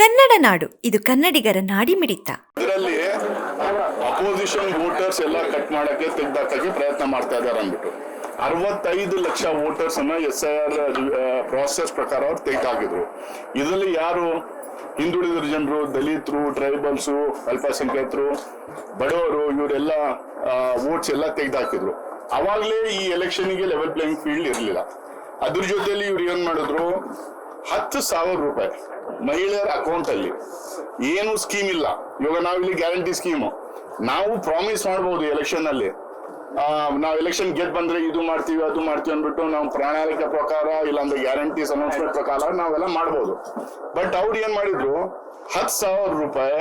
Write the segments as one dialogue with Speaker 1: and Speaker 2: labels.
Speaker 1: ಕನ್ನಡ ನಾಡು, ಇದು ಕನ್ನಡಿಗರ ನಾಡಿಮಿಡಿತ.
Speaker 2: ಇದರಲ್ಲಿ ಅಪೋಸಿಷನ್ ವೋಟರ್ಸ್ ಎಲ್ಲ ಕಟ್ ಮಾಡಕ್ಕೆ ತೆಗ್ದಾಕಕ್ಕೆ ಪ್ರಯತ್ನ ಮಾಡ್ತಾ ಇದ್ದಾರೆ ಅಂದ್ಬಿಟ್ಟು. ಅರವತ್ತೈದು ಲಕ್ಷ ವೋಟರ್ಸ್ ಅನ್ನ ಎಸ್ ಐ ಆರ್ ಪ್ರಾಸೆಸ್ ಪ್ರಕಾರ ಅವ್ರು ತೆಗೆದಾಕಿದ್ರು ಇದರಲ್ಲಿ ಯಾರು? ಹಿಂದುಳಿದ ಜನರು, ದಲಿತರು ಟ್ರೈಬಲ್ಸು ಅಲ್ಪಸಂಖ್ಯಾತರು, ಬಡವರು, ಇವರೆಲ್ಲ ವೋಟ್ಸ್ ಎಲ್ಲ ತೆಗೆದಾಕಿದ್ರು ಅವಾಗಲೇ ಈ ಎಲೆಕ್ಷನ್ಗೆ ಲೆವೆಲ್ ಪ್ಲೇಯಿಂಗ್ ಫೀಲ್ಡ್ ಇರಲಿಲ್ಲ. ಅದ್ರ ಜೊತೆಲಿ ಇವ್ರು ಏನ್ ಮಾಡಿದ್ರು? ಹತ್ತು ಸಾವಿರ ರೂಪಾಯಿ. ಮಹಿಳೆಯರ ಅಕೌಂಟ್ ಅಲ್ಲಿ. ಏನು ಸ್ಕೀಮ್ ಇಲ್ಲ. ಇವಾಗ ನಾವಿಲ್ಲಿ ಗ್ಯಾರಂಟಿ ಸ್ಕೀಮ್ ನಾವು ಪ್ರಾಮಿಸ್ ಮಾಡ್ಬೋದು ಎಲೆಕ್ಷನ್ ಅಲ್ಲಿ. ನಾವು ಎಲೆಕ್ಷನ್ ಗೆದ್ ಬಂದ್ರೆ ಇದು ಮಾಡ್ತೀವಿ, ಅದು ಮಾಡ್ತೀವಿ ಅಂದ್ಬಿಟ್ಟು ನಾವು ಪ್ರಣಾಳಿಕೆ ಪ್ರಕಾರ ಇಲ್ಲಾಂದ್ರೆ ಗ್ಯಾರಂಟಿ ಅನೌನ್ಸ್ಮೆಂಟ್ ಪ್ರಕಾರ ನಾವೆಲ್ಲ ಮಾಡ್ಬೋದು. ಬಟ್ ಅವ್ರು ಏನ್ ಮಾಡಿದ್ರು? ಹತ್ತು ಸಾವಿರ ರೂಪಾಯಿ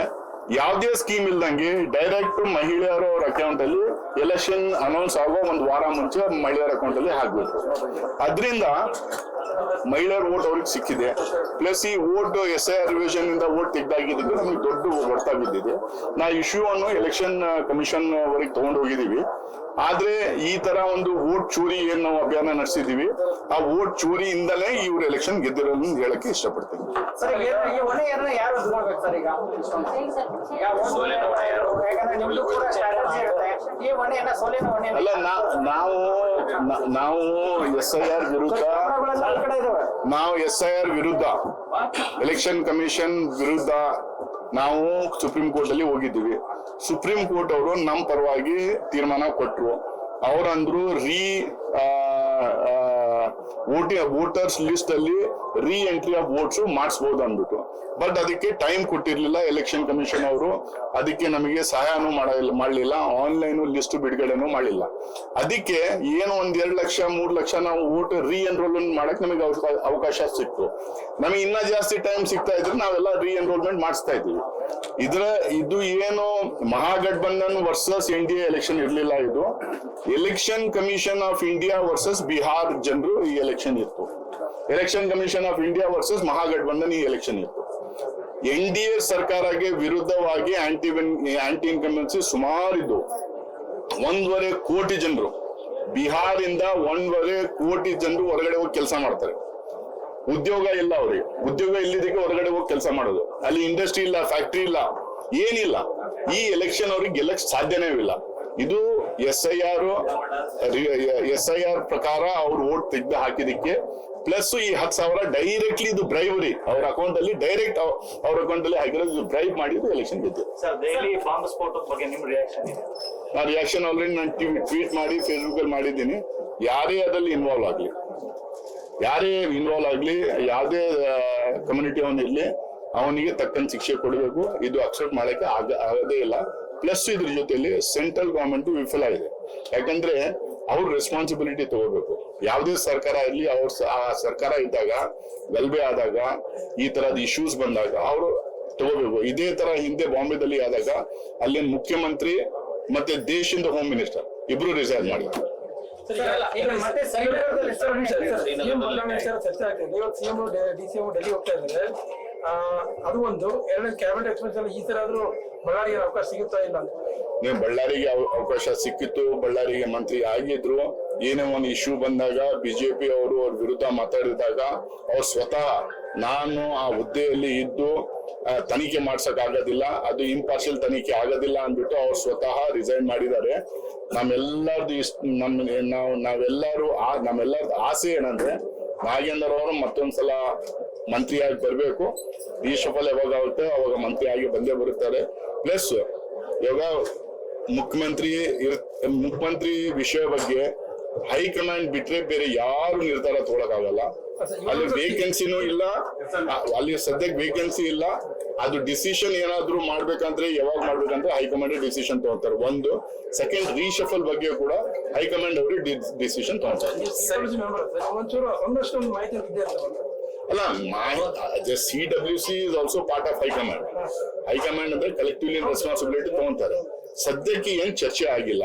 Speaker 2: ಯಾವುದೇ ಸ್ಕೀಮ್ ಇಲ್ದಂಗೆ ಡೈರೆಕ್ಟ್ ಮಹಿಳೆಯರ ಅಕೌಂಟ್ ಅಲ್ಲಿ ಎಲೆಕ್ಷನ್ ಅನೌನ್ಸ್ ಆಗೋ ಒಂದು ವಾರ ಮುಂಚೆ ಮಹಿಳೆಯರ ಅಕೌಂಟ್ ಅಲ್ಲಿ ಹಾಕ್ಬೇಕು ಅದರಿಂದ ಮಹಿಳೆಯರ ಓಟ್ ಅವ್ರಿಗೆ ಸಿಕ್ಕಿದೆ. ಪ್ಲಸ್ ಈ ಓಟ್ ಎಸ್ ಐ ರಿವಿಷನ್ ಇಂದ ಓಟ್ ತೆಗ್ದಾಗಿದ್ದಕ್ಕೆ ನಮಗೆ ದೊಡ್ಡ ಹೊಡ್ತಾ ಬಿದ್ದಿದೆ. ನಾ ಇಶ್ಯೂ ಅನ್ನು ಎಲೆಕ್ಷನ್ ಕಮಿಷನ್ ವರೆಗೆ ತಗೊಂಡು ಹೋಗಿದೀವಿ ಆದ್ರೆ ಈ ತರ ಒಂದು ವೋಟ್ ಚೂರಿ ಏನ್ ನಾವು ಅಭಿಯಾನ ನಡೆಸಿದೀವಿ ಆ ವೋಟ್ ಚೂರಿಯಿಂದಲೇ ಇವ್ರ ಎಲೆಕ್ಷನ್ ಗೆದ್ದಿರೋದನ್ನ ಹೇಳಕ್ಕೆ ಇಷ್ಟಪಡ್ತೀನಿ. ಅಲ್ಲ ನಾವು ನಾವು ಎಸ್ ಐ ಆರ್ ವಿರುದ್ಧ ನಾವು ಎಸ್ ಐ ಆರ್ ವಿರುದ್ಧ ಎಲೆಕ್ಷನ್ ಕಮಿಷನ್ ವಿರುದ್ಧ ನಾವು ಸುಪ್ರೀಂ ಕೋರ್ಟ್ ಅಲ್ಲಿ ಹೋಗಿದ್ದೀವಿ ಸುಪ್ರೀಂ ಕೋರ್ಟ್ ಅವರು ನಮ್ಮ ಪರವಾಗಿ ತೀರ್ಮಾನ ಕೊಟ್ರು. ಅವ್ರಂದ್ರು ರೀ ವೋಟಿ ವೋಟರ್ಸ್ ಲಿಸ್ಟ್ ಅಲ್ಲಿ ರೀ ಎಂಟ್ರಿ ಆಫ್ ವೋಟ್ಸ್ ಮಾಡಿಸ್ಬೋದು ಅಂದ್ಬಿಟ್ಟು. ಬಟ್ ಅದಕ್ಕೆ ಟೈಮ್ ಕೊಟ್ಟಿರ್ಲಿಲ್ಲ ಎಲೆಕ್ಷನ್ ಕಮಿಷನ್ ಅವರು. ಅದಕ್ಕೆ ನಮಗೆ ಸಹಾಯನೂ ಮಾಡ ಮಾಡಲಿಲ್ಲ. ಆನ್ಲೈನ್ ಲಿಸ್ಟ್ ಬಿಡುಗಡೆನೂ ಮಾಡಿಲ್ಲ. ಅದಕ್ಕೆ ಏನು ಒಂದ್ ಎರಡ್ ಲಕ್ಷ, ಮೂರ್ ಲಕ್ಷ ನಾವು ವೋಟ್ ರೀ ಎನ್ರೋಲ್ಮೆಂಟ್ ಮಾಡಕ್ ನಮಗೆ ಅವಕಾಶ ಸಿಕ್ತು. ನಮಗೆ ಇನ್ನ ಜಾಸ್ತಿ ಟೈಮ್ ಸಿಗ್ತಾ ಇದ್ರೆ ನಾವೆಲ್ಲ ರೀ ಎನ್ರೋಲ್ಮೆಂಟ್ ಮಾಡಿಸ್ತಾ ಇದ್ದೀವಿ. ಇದ್ರ ಇದು ಏನು Mahagathbandhan versus N D election ಇರ್ಲಿಲ್ಲ ಇದು. Election commission of India versus Bihar ಜನರು ಈ ಎಲೆಕ್ಷನ್ ಇತ್ತು. Election commission of India versus Mahagathbandhan ಈ ಎಲೆಕ್ಷನ್ ಇತ್ತು. ಎನ್ ಡಿ ಎ ಸರ್ಕಾರಗೆ ವಿರುದ್ಧವಾಗಿ ಆಂಟಿ ಆಂಟಿ ಇನ್ಕಂಬೆನ್ಸಿ ಸುಮಾರು ಇದ್ದು ಒಂದೂವರೆ ಕೋಟಿ ಜನರು. ಬಿಹಾರಿಂದ ಒಂದೂವರೆ ಕೋಟಿ ಜನರು ಹೊರಗಡೆ ಹೋಗಿ ಕೆಲಸ ಮಾಡ್ತಾರೆ. ಉದ್ಯೋಗ ಇಲ್ಲ ಅವ್ರಿಗೆ. ಉದ್ಯೋಗ ಇಲ್ಲದಕ್ಕೆ ಹೊರಗಡೆ ಹೋಗಿ ಕೆಲಸ ಮಾಡೋದು. ಅಲ್ಲಿ ಇಂಡಸ್ಟ್ರಿ ಇಲ್ಲ ಫ್ಯಾಕ್ಟ್ರಿ ಇಲ್ಲ ಏನಿಲ್ಲ. ಈ ಎಲೆಕ್ಷನ್ ಅವ್ರಿಗೆ ಗೆಲ್ಲಕ್ ಸಾಧ್ಯನೇ ಇಲ್ಲ. ಇದು S I R S I R ಪ್ರಕಾರ ಅವ್ರು ಓಟ್ ತೆಗೆದು ಹಾಕಿದಕ್ಕೆ ಪ್ಲಸ್ ಈ ಹತ್ತು ಸಾವಿರ ಡೈರೆಕ್ಟ್ಲಿ ಇದು ಬ್ರೈವರಿ ಅವ್ರ ಅಕೌಂಟ್ ಅಲ್ಲಿ ಡೈರೆಕ್ಟ್ ಅವ್ರ ಅಕೌಂಟ್ ಅಲ್ಲಿ ಹಾಕಿರೋದು ಬ್ರೈವ್ ಮಾಡಿದ್ದು ಎಲೆಕ್ಷನ್ ಗೆದ್ದು ನಾ ರಿಯಾಕ್ಷನ್ ಆಲ್ರೆಡಿ ನಾನು ಟ್ವೀಟ್ ಮಾಡಿ ಫೇಸ್ಬುಕ್ ಅಲ್ಲಿ ಮಾಡಿದ್ದೀನಿ. ಯಾರೇ ಅದ್ರಲ್ಲಿ ಇನ್ವಾಲ್ವ್ ಆಗ್ಲಿ. ಯಾರೇ ಇನ್ವಾಲ್ವ್ ಆಗ್ಲಿ, ಯಾವುದೇ ಕಮ್ಯುನಿಟಿ ಇರ್ಲಿ, ಅವನಿಗೆ ತಕ್ಕಂತ ಶಿಕ್ಷೆ ಕೊಡಬೇಕು. ಇದು ಅಕ್ಸೆಪ್ಟ್ ಮಾಡಕ್ಕೆ ಆಗ, ಆಗದೇ ಇಲ್ಲ. ಪ್ಲಸ್ ಇದ್ರ ಜೊತೆಯಲ್ಲಿ ಸೆಂಟ್ರಲ್ ಗವರ್ಮೆಂಟ್ ವಿಫಲ ಇದೆ ಯಾಕಂದ್ರೆ ಅವ್ರ ರೆಸ್ಪಾನ್ಸಿಬಿಲಿಟಿ ತಗೋಬೇಕು. ಯಾವುದೇ ಸರ್ಕಾರ ಇರ್ಲಿ, ಅವ್ರ ಸರ್ಕಾರ ಇದ್ದಾಗ, ಗಲ್ಬೆ ಆದಾಗ, ಈ ತರದ ಇಶ್ಯೂಸ್ ಬಂದಾಗ ಅವರು ತಗೋಬೇಕು. ಇದೇ ತರ ಹಿಂದೆ ಬಾಂಬೆದಲ್ಲಿ ಆದಾಗ, ಅಲ್ಲಿನ ಮುಖ್ಯಮಂತ್ರಿ ಮತ್ತೆ ದೇಶದಿಂದ ಹೋಮ್ ಮಿನಿಸ್ಟರ್ ಇಬ್ರು ರಿಸೈನ್ ಮಾಡಿದ್ರು
Speaker 3: ಡೆಲ್ಲಿ ಹೋಗ್ತಾ ಇದ್ದಾರೆ. ಆ, ಅದು ಒಂದು. ಎರಡನೇ ಕ್ಯಾಬಿನೆಟ್ ಎಕ್ಸ್ಪೆನ್ಸ್ ಅಲ್ಲಿ ಈ ತರ ಆದ್ರೂ ಬಳ್ಳಾರಿಗೆ ಅವಕಾಶ ಸಿಗುತ್ತಾ ಇಲ್ಲ
Speaker 2: ನೀವು ಬಳ್ಳಾರಿಗೆ ಅವ- ಅವಕಾಶ ಸಿಕ್ಕಿತ್ತು. ಬಳ್ಳಾರಿಗೆ ಮಂತ್ರಿ ಆಗಿದ್ರು. ಏನೇ ಒಂದು ಇಶ್ಯೂ ಬಂದಾಗ ಬಿಜೆಪಿ ಅವರು ಅವ್ರ ವಿರುದ್ಧ ಮಾತಾಡಿದಾಗ ಅವ್ರು ಸ್ವತಃ ನಾನು ಆ ಹುದ್ದೆಯಲ್ಲಿ ಇದ್ದು ತನಿಖೆ ಮಾಡ್ಸಕ್ ಆಗೋದಿಲ್ಲ, ಅದು ಇಂಪಾರ್ಷಿಯಲ್ ತನಿಖೆ ಆಗೋದಿಲ್ಲ ಅಂದ್ಬಿಟ್ಟು ಅವ್ರು ಸ್ವತಃ ರಿಸೈನ್ ಮಾಡಿದ್ದಾರೆ. ನಮ್ಮೆಲ್ಲರದು ಇಷ್ಟ, ನಮ್, ನಾವು, ನಾವೆಲ್ಲರೂ ಆ- ನಮ್ಮೆಲ್ಲರದ ಆಸೆ ಏನಂದ್ರೆ ನಾಗೇಂದ್ರ ಅವರು ಮತ್ತೊಂದ್ಸಲ ಮಂತ್ರಿಯಾಗಿ ಬರಬೇಕು. ಈ ಶಫಲ್ ಯಾವಾಗ ಆಗುತ್ತೆ, ಅವಾಗ ಮಂತ್ರಿಯಾಗಿ ಬಂದೇ ಬರುತ್ತಾರೆ. ಪ್ಲಸ್ ಇವಾಗ ಮುಖ್ಯಮಂತ್ರಿ ಇರ್, ಮುಖ್ಯಮಂತ್ರಿ ವಿಷಯ ಬಗ್ಗೆ ಹೈಕಮಾಂಡ್ ಬಿಟ್ರೆ ಬೇರೆ ಯಾರು ನಿರ್ಧಾರ ತಗೊಳಕಾಗಲ್ಲ ಅಲ್ಲಿ ವೇಕೆನ್ಸಿನೂ ಇಲ್ಲ. ಅಲ್ಲಿ ಸದ್ಯಕ್ಕೆ ವೇಕೆನ್ಸಿ ಇಲ್ಲ. ಅದು ಡಿಸಿಷನ್ ಏನಾದ್ರೂ ಮಾಡ್ಬೇಕಂದ್ರೆ ಯಾವಾಗ ಮಾಡ್ಬೇಕಂದ್ರೆ ಹೈಕಮಾಂಡ್ ಡಿಸಿಷನ್ ತಗೋತಾರೆ ಒಂದು ಸೆಕೆಂಡ್ ರೀಶಫಲ್ ಬಗ್ಗೆ ಕೂಡ ಹೈಕಮಾಂಡ್ ಅವರು ಡಿಸಿಷನ್ ತಗೊಂತಾರೆ. ಅಲ್ಲ ಮಾಹಿತಿ C W C is also part of high command high command ಅಂದ್ರೆ ಕಲೆಕ್ಟಿವ್ಲಿ ರೆಸ್ಪಾನ್ಸಿಬಿಲಿಟಿ ತಗೊಂತಾರೆ ಸದ್ಯಕ್ಕೆ ಏನ್ ಚರ್ಚೆ ಆಗಿಲ್ಲ.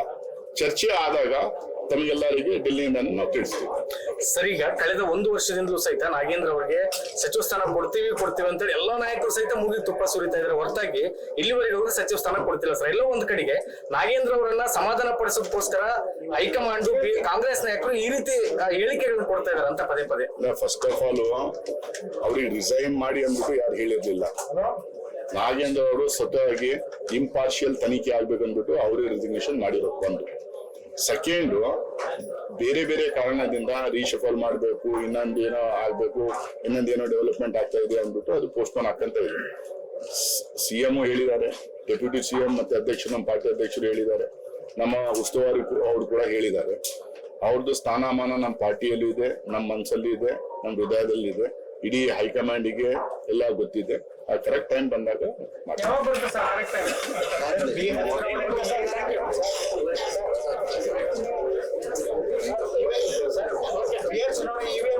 Speaker 2: ಚರ್ಚೆ ಆದಾಗ ತಮಗೆಲ್ಲರಿಗೆ ಡೆಲ್ಲಿಯಿಂದ ನಾವು ತಿಳಿಸ್ತೀವಿ
Speaker 4: ಸರಿ ಈಗ ಕಳೆದ ಒಂದು ವರ್ಷದಿಂದಲೂ ಸಹಿತ ನಾಗೇಂದ್ರ ಅವರಿಗೆ ಸಚಿವ ಸ್ಥಾನ ಕೊಡ್ತೀವಿ ಕೊಡ್ತೀವಿ ಅಂತೇಳಿ ಎಲ್ಲಾ ನಾಯಕರು ಸಹಿತ ಮುಗಿದು ತುಪ್ಪ ಸುರಿತಾ ಇದ್ದಾರೆ. ಹೊರತಾಗಿ ಇಲ್ಲಿವರೆಗೆ ಅವರು ಸಚಿವ ಸ್ಥಾನ ಕೊಡ್ತಿಲ್ಲ ಸರ್. ಎಲ್ಲೋ ಒಂದ್ ಕಡೆಗೆ ನಾಗೇಂದ್ರ ಅವರನ್ನ ಸಮಾಧಾನ ಪಡಿಸೋದಕ್ಕೋಸ್ಕರ ಹೈಕಮಾಂಡ್ ಕಾಂಗ್ರೆಸ್ ನಾಯಕರು ಈ ರೀತಿ ಹೇಳಿಕೆಗಳನ್ನು ಕೊಡ್ತಾ ಇದಾರೆ ಅಂತ ಪದೇ ಪದೇ.
Speaker 2: ಫಸ್ಟ್ ಆಫ್ ಆಲ್ ಅವ್ರಿಗೆ ರಿಸೈನ್ ಮಾಡಿ ಅಂದ್ಬಿಟ್ಟು ಯಾರು ಹೇಳಿರ್ಲಿಲ್ಲ. ನಾಗೇಂದ್ರ ಅವರು ಸ್ವತಃ ಇಂಪಾರ್ಷಿಯಲ್ ತನಿಖೆ ಆಗ್ಬೇಕಂದ್ಬಿಟ್ಟು ಅವ್ರಿಗೆ ರೆಸಿಗ್ನೇಷನ್ ಮಾಡಿರೋ ಒಂದು ಸೆಕೆಂಡ್ ಬೇರೆ ಬೇರೆ ಕಾರಣದಿಂದ ರೀಶಫಲ್ ಮಾಡಬೇಕು ಇನ್ನೊಂದೇನೋ ಆಗ್ಬೇಕು ಇನ್ನೊಂದೇನೋ ಡೆವಲಪ್ಮೆಂಟ್ ಆಗ್ತಾ ಇದೆ ಅಂದ್ಬಿಟ್ಟು ಅದು ಪೋಸ್ಟ್ಪೋನ್ ಆಗ್ತಂತ ಇದೆ. ಸಿ ಎಂ ಹೇಳಿದ್ದಾರೆ ಡೆಪ್ಯೂಟಿ ಸಿ ಎಂ ಮತ್ತೆ ಅಧ್ಯಕ್ಷರು ನಮ್ಮ ಪಾರ್ಟಿ ಅಧ್ಯಕ್ಷರು ಹೇಳಿದ್ದಾರೆ. ನಮ್ಮ ಉಸ್ತುವಾರಿ ಅವರು ಕೂಡ ಹೇಳಿದ್ದಾರೆ. ಅವ್ರದ್ದು ಸ್ಥಾನಮಾನ ನಮ್ಮ ಪಾರ್ಟಿಯಲ್ಲಿ ಇದೆ ನಮ್ಮ ಮನಸ್ಸಲ್ಲಿ ಇದೆ ನಮ್ಮ ಹೃದಯದಲ್ಲಿ ಇದೆ. ಇಡೀ ಹೈಕಮಾಂಡಿಗೆ ಎಲ್ಲ ಗೊತ್ತಿದೆ. ಆ ಕರೆಕ್ಟ್ ಟೈಮ್ ಬಂದಾಗ
Speaker 3: ಯಾವಾಗ ಬರುತ್ತೆ ಸರ್ ಕರೆಕ್ಟ್ ಟೈಮ್
Speaker 1: ಕರೆ